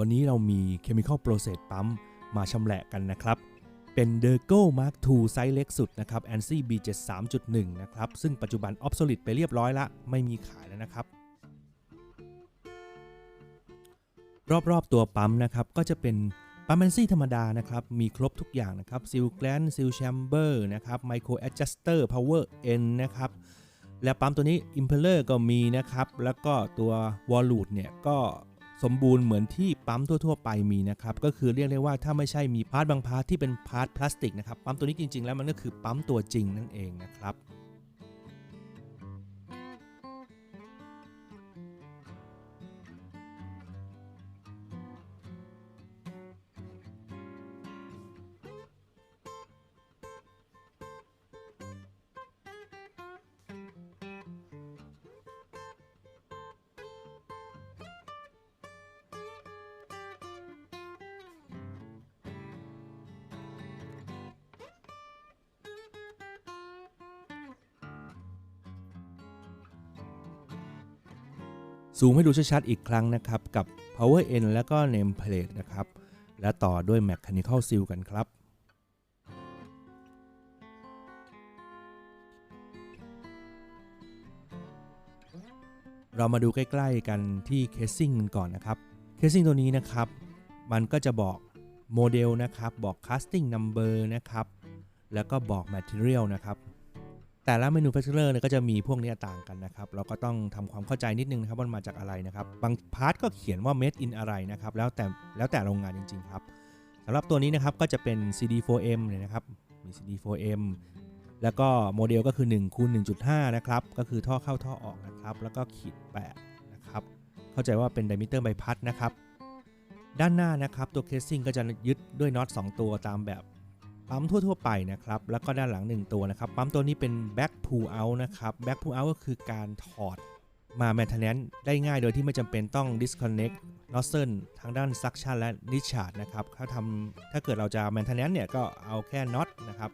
วันนี้เรามี Chemical Process Pump มาชำแหละกันนะครับ เป็น d e r g o Mark II ไซส์เล็กสุดนะครับ ANSI B7 3.1 นะครับ ซึ่งปัจจุบัน obsolete ไปเรียบร้อยละ ไม่มีขายแล้วนะครับ รอบๆตัวปั๊มนะครับก็จะเป็นปั๊ม ANSI ธรรมดานะครับ มีครบทุกอย่างนะครับ Seal Gland Seal Chamber นะครับ Micro Adjuster Power End นนะครับ และปั๊มตัวนี้ Impeller ก็มีนะครับ แล้วก็ตัว w a l l u t เนี่ยก็ สมบูรณ์เหมือนที่ปั๊มทั่ว ๆ ไปมีนะครับก็คือเรียกได้ว่าถ้าไม่ใช่มีพาร์ทบางพาร์ทที่เป็นพาร์ทพลาสติกนะครับปั๊มตัวนี้จริง ๆ แล้วมันก็คือปั๊มตัวจริงนั่นเองนะครับ ซูมให้ดูชัดๆอีกครั้งนะครับ กับ power end แล้วก็ name plate นะครับ และต่อด้วย mechanical seal กันครับเรามาดูใกล้ๆกันที่ casing กันก่อนนะครับ casing ตัวนี้นะครับ มันก็จะบอกโมเดลนะครับ บอก casting number นะครับ แล้วก็บอก material นะครับ แต่ละ manufacturer เนี่ยก็จะมีพวกนี้ต่างกันนะครับ เราก็ต้องทำความเข้าใจนิดนึงนะครับว่ามันมาจากอะไรนะครับ บางพาร์ทก็เขียนว่า made in อะไรนะครับ แล้วแต่แล้วแต่โรงงานจริง ๆ ครับสำหรับตัวนี้นะครับก็จะเป็น CD4M เนี่ยนะครับ มี CD4M แล้วก็โมเดลก็คือ1คูณ1.5 นะครับ ก็คือท่อเข้าท่อออกนะครับ แล้วก็ขีด8นะครับ เข้าใจว่าเป็นไดมิเตอร์ใบพัดนะครับ ด้านหน้านะครับตัวเคสซิ่งก็จะยึดด้วยน็อต2ตัวตามแบบ ปั๊มทั่ว ๆ ไปนะครับ แล้วก็ด้านหลัง 1 ตัวนะครับ ปั๊มตัวนี้เป็น back pull out นะครับ back pull out ก็คือการถอดมา maintenance ได้ง่ายโดยที่ไม่จำเป็นต้อง disconnect nozzle ทางด้าน suction และ discharge นะครับถ้าทำถ้าเกิดเราจะ maintenance เนี่ยก็เอาแค่น็อตนะครับ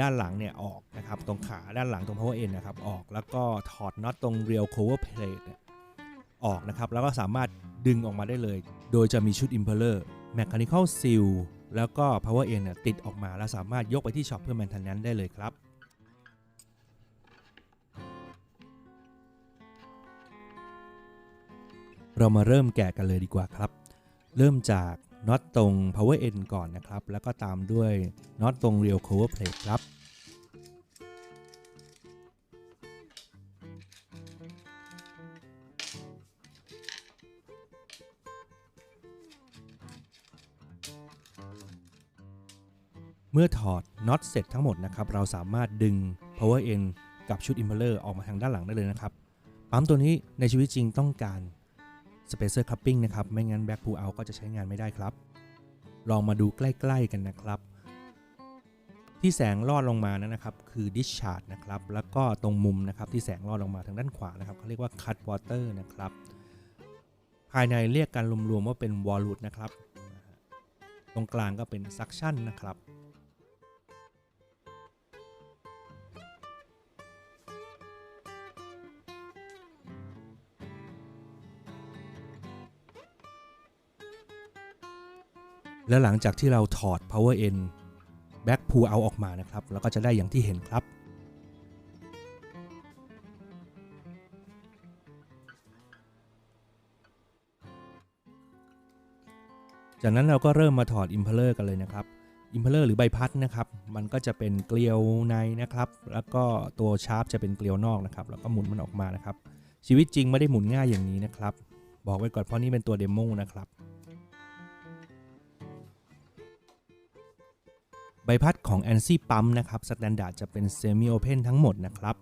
ด้านหลังเนี่ยออกนะครับตรงขาด้านหลังตรง power end นะครับออกแล้วก็ถอดน็อตตรง real cover plate เนี่ยออกนะครับแล้วก็สามารถดึงออกมาได้เลย โดยจะมีชุด impeller mechanical seal แล้วก็ power end เนี่ยติดออกมาแล้วสามารถยกไปที่ช็อปเพื่อ maintenance ได้เลยครับ เรามาเริ่มแกะกันเลยดีกว่าครับ เริ่มจากน็อตตรง power end ก่อนนะครับ แล้วก็ตามด้วยน็อตตรง real cover plate ครับ เมื่อถอดน็อตเสร็จทั้งหมดนะครับ เราสามารถดึง power end กับชุด impeller ออกมาทางด้านหลังได้เลยนะครับ ปั๊มตัวนี้ในชีวิตจริงต้องการ spacer cupping นะครับ ไม่งั้น back pull out ก็จะใช้งานไม่ได้ครับ ลองมาดูใกล้ๆกันนะครับ ที่แสงลอดลงมานั้นนะครับ คือ discharge นะครับ แล้วก็ตรงมุมนะครับที่แสงลอดลงมาทางด้านขวานะครับเขาเรียกว่า cut water นะครับ ภายในเรียกกันรวมๆว่าเป็น volute นะครับ ตรงกลางก็เป็น suction นะครับ แล้วหลังจากที่เราถอด power end back pull out ออกมานะครับ แล้วก็จะได้อย่างที่เห็นครับ จากนั้นเราก็เริ่มมาถอด impeller กันเลยนะครับ impeller หรือใบพัดนะครับ มันก็จะเป็นเกลียวในนะครับ แล้วก็ตัวชาร์ปจะเป็นเกลียวนอกนะครับ แล้วก็หมุนมันออกมานะครับ ชีวิตจริงไม่ได้หมุนง่ายอย่างนี้นะครับ บอกไว้ก่อนเพราะนี่เป็นตัวเดโมนะครับ ใบพัดของ ANSI ปั๊มนะครับสแตนดาร์ดจะเป็น Semi Open ทั้งหมดนะครับ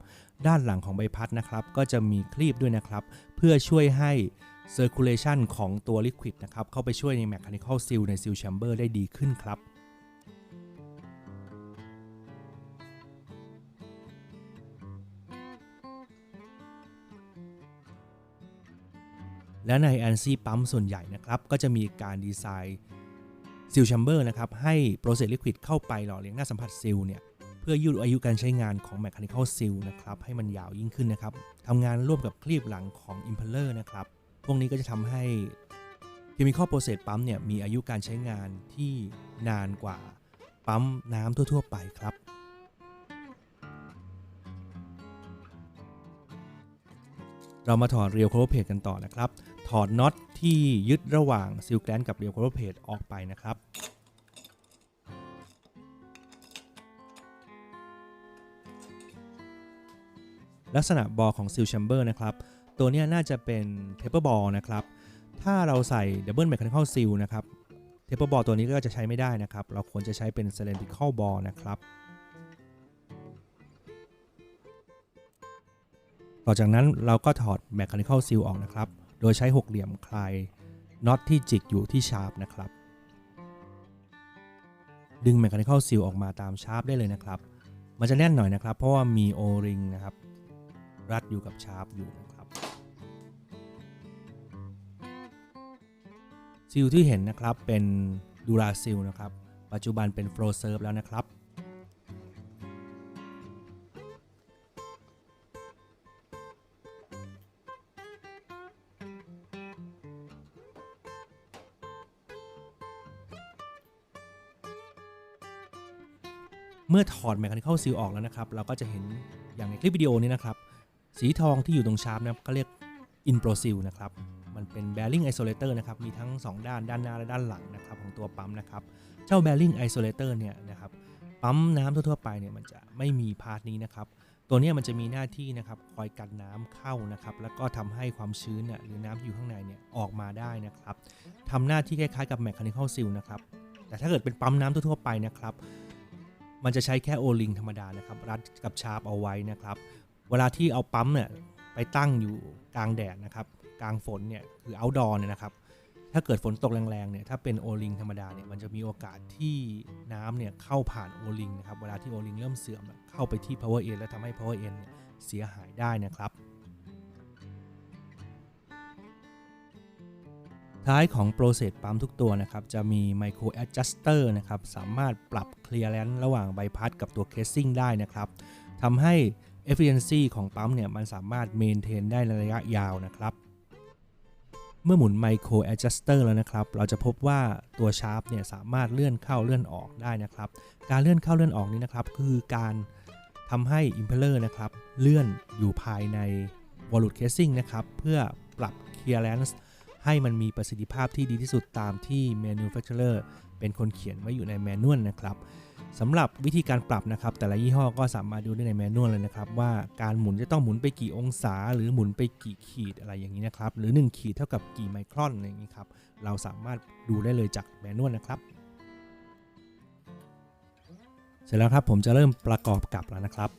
ด้านหลังของใบพัดนะครับก็จะมีคลีบด้วยนะครับ เพื่อช่วยให้ Circulation ของตัว Liquid นะครับเข้าไปช่วยใน Mechanical Seal ใน Seal Chamber ได้ดีขึ้นครับและใน ANSI ปั๊มส่วนใหญ่นะครับก็จะมีการดีไซน์ ซิลแชมเบอร์นะครับให้โปรเซสลิควิดเข้าไปหล่อเลี้ยงหน้าสัมผัสซิลเนี่ยเพื่อยืดอายุการใช้งานของแมคคานิคอลซิลนะครับให้มันยาวยิ่งขึ้นนะครับทำงานร่วมกับคลีบหลังของอิมเพลเลอร์นะครับพวกนี้ก็จะทำให้เคมีคอลโปรเซสปั๊มเนี่ยมีอายุการใช้งานที่นานกว่าปั๊มน้ำทั่ว ๆ ไปครับ เรามาถอดเรียวโครเพจกันต่อนะครับ ถอดน็อตที่ยึดระหว่างซิลแกรนกับเรียวโครเพจออกไปนะครับลักษณะบอลของซิลแชมเบอร์นะครับ ตัวนี้น่าจะเป็นเทปเปอร์บอลนะครับ ถ้าเราใส่ดับเบิลแมค h a นิคอลซิลนะครับ เทปเปอร์บอลตัวนี้ก็จะใช้ไม่ได้นะครับ เราควรจะใช้เป็นเซเลนติคอลบอลนะครับ ต่อจากนั้นเราก็ถอดแมค h a นิคอลซิลออกนะครับ โดยใช้หกเหลี่ยมคลายน็อตที่จิกอยู่ที่ชาร์ปนะครับ ดึงแมค h a นิคอลซิลออกมาตามชาร์ปได้เลยนะครับ มันจะแน่นหน่อยนะครับ เพราะว่ามีโอริงนะครับ รัดอยู่กับชาร์ปอยู่นะครับซิลที่เห็นนะครับเป็นดูราซิลนะครับ ปัจจุบันเป็นโฟลเซิร์ฟแล้วนะครับ เมื่อถอด Mechanical Seal ออกแล้วนะครับ เราก็จะเห็นอย่างในคลิปวิดีโอนี้นะครับ สีทองที่อยู่ตรงชาร์ปนะครับก็เรียก Inpro Seal นะครับ มันเป็น Bearing Isolator นะครับ มีทั้ง 2 ด้านด้านหน้าและด้านหลังนะครับของตัวปั๊มนะครับ เจ้า Bearing Isolator เนี่ยนะครับ ปั๊มน้ำทั่วๆไปเนี่ยมันจะไม่มีพาร์ทนี้นะครับ ตัวนี้มันจะมีหน้าที่นะครับคอยกันน้ำเข้านะครับ แล้วก็ทำให้ความชื้นเนี่ยหรือน้ำที่อยู่ข้างในเนี่ยออกมาได้นะครับทำหน้าที่คล้ายๆกับ Mechanical Seal นะครับ แต่ถ้าเกิดเป็นปั๊มน้ำทั่วๆไปนะครับ มันจะใช้แค่โอลิงธรรมดานะครับ รัดกับชาร์ปเอาไว้นะครับ เวลาที่เอาปั๊มเนี่ยไปตั้งอยู่กลางแดดนะครับ กลางฝนเนี่ยคือเอาดอร์เนี่ยนะครับ ถ้าเกิดฝนตกแรงๆเนี่ยถ้าเป็นโอลิงธรรมดาเนี่ยมันจะมีโอกาสที่น้ำเนี่ยเข้าผ่านโอลิงนะครับเวลาที่โอลิงเริ่มเสื่อมเข้าไปที่ power end แล้วทำให้ power end เเสียหายได้นะครับ ท้ายของโปรเซสปั๊มทุกตัวนะครับ จะมีไมโครแอดจัสเตอร์นะครับ สามารถปรับเคลียร์แลนระหว่างใบพัดกับตัวเคสซิ่งได้นะครับทำให้ efficiency ของปั๊มเนี่ย มันสามารถเมนเทนได้ในระยะยาวนะครับ เมื่อหมุนไมโครแอดจัสเตอร์แล้วนะครับ เราจะพบว่าตัวชาร์ปเนี่ย สามารถเลื่อนเข้าเลื่อนออกได้นะครับ การเลื่อนเข้าเลื่อนออกนี้นะครับ คือการทำให้ impeller นะครับ เลื่อนอยู่ภายใน volute casing นะครับ เพื่อปรับ clearance ให้มันมีประสิทธิภาพที่ดีที่สุดตามที่ manufacturer เป็นคนเขียนไว้อยู่ในแมนนวลนะครับสำหรับวิธีการปรับนะครับ แต่ละยี่ห้อก็สามารถดูได้ในแมนนวลเลยนะครับ ว่าการหมุนจะต้องหมุนไปกี่องศา หรือหมุนไปกี่ขีดอะไรอย่างนี้นะครับ หรือ 1 ขีดเท่ากับกี่ไมครอนอะไรอย่างนี้ครับเราสามารถดูได้เลยจากแมนนวลนะครับ เสร็จแล้วครับผมจะเริ่มประกอบกับแล้วนะครับ